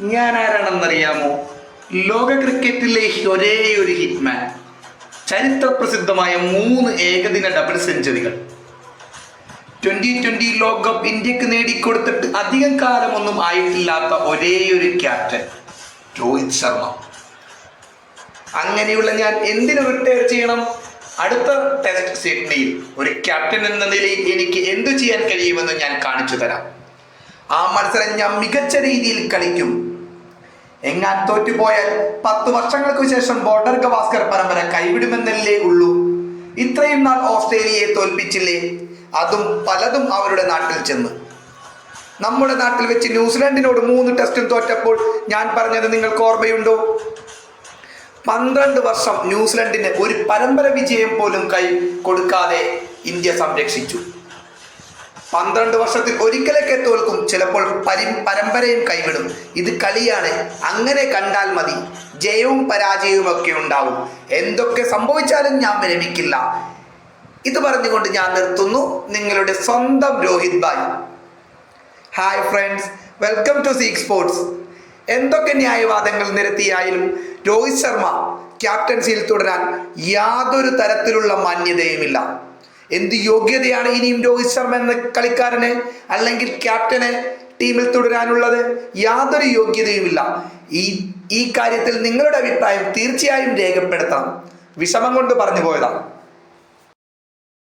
ഞാൻ ആരാണെന്നറിയാമോ ലോക ക്രിക്കറ്റിലെ ഒരേ ഒരു ഹിറ്റ്മാൻ. ചരിത്ര പ്രസിദ്ധമായ മൂന്ന് ഏകദിന ഡബിൾ സെഞ്ചുറികൾ ട്വന്റി ട്വന്റി ലോകകപ്പ് ഇന്ത്യയ്ക്ക് നേടിക്കൊടുത്തിട്ട് അധികം കാലമൊന്നും ആയിട്ടില്ലാത്ത ഒരേ ഒരു ക്യാപ്റ്റൻ രോഹിത് ശർമ്മ. അങ്ങനെയുള്ള ഞാൻ എന്തിനു റിട്ടയർ ചെയ്യണം? അടുത്ത ടെസ്റ്റ് സിഡ്നിയിൽ ഒരു ക്യാപ്റ്റൻ എന്ന നിലയിൽ എനിക്ക് എന്തു ചെയ്യാൻ കഴിയുമെന്ന് ഞാൻ കാണിച്ചു തരാം. ആ മത്സരം ഞാൻ മികച്ച രീതിയിൽ കളിക്കും. എങ്ങാൻ തോറ്റുപോയാൽ പത്ത് വർഷങ്ങൾക്ക് ശേഷം ബോർഡർ ഗവാസ്കർ പരമ്പര കൈവിടുമെന്നല്ലേ ഉള്ളൂ. ഇത്രയും നാൾ ഓസ്ട്രേലിയയെ തോൽപ്പിച്ചില്ലേ? അതും പലതും അവരുടെ നാട്ടിൽ ചെന്ന്. നമ്മുടെ നാട്ടിൽ വെച്ച് ന്യൂസിലാൻഡിനോട് മൂന്ന് ടെസ്റ്റും തോറ്റപ്പോൾ ഞാൻ പറഞ്ഞത് നിങ്ങൾക്ക് ഓർമ്മയുണ്ടോ? പന്ത്രണ്ട് വർഷം ന്യൂസിലൻഡിന് ഒരു പരമ്പര വിജയം പോലും കൈ കൊടുക്കാതെ ഇന്ത്യ സംരക്ഷിച്ചു. പന്ത്രണ്ട് വർഷത്തിൽ ഒരിക്കലൊക്കെ തോൽക്കും. ചിലപ്പോൾ പരി പരമ്പരയും കൈവിടും ഇത് കളിയാണ്. അങ്ങനെ കണ്ടാൽ മതി. ജയവും പരാജയവും ഒക്കെ ഉണ്ടാവും. എന്തൊക്കെ സംഭവിച്ചാലും ഞാൻ വിരമിക്കില്ല. ഇത് പറഞ്ഞുകൊണ്ട് ഞാൻ നിർത്തുന്നു. നിങ്ങളുടെ സ്വന്തം Rohit bye hi friends welcome to seek sports എന്തൊക്കെ ന്യായവാദങ്ങൾ നിരത്തിയായാലും രോഹിത് ശർമ്മ ക്യാപ്റ്റൻസിയിൽ തുടരാൻ യാതൊരു തരത്തിലുള്ള മാന്യതയുമില്ല. എന്ത് യോഗ്യതയാണ് ഇനിയും രോഹിത് ശർമ്മ എന്ന കളിക്കാരന് അല്ലെങ്കിൽ ക്യാപ്റ്റന് ടീമിൽ തുടരാനുള്ളത്? യാതൊരു യോഗ്യതയുമില്ല. ഈ ഈ കാര്യത്തിൽ നിങ്ങളുടെ അഭിപ്രായം തീർച്ചയായും രേഖപ്പെടുത്താം. വിഷമം കൊണ്ട് പറഞ്ഞു പോയതാണ്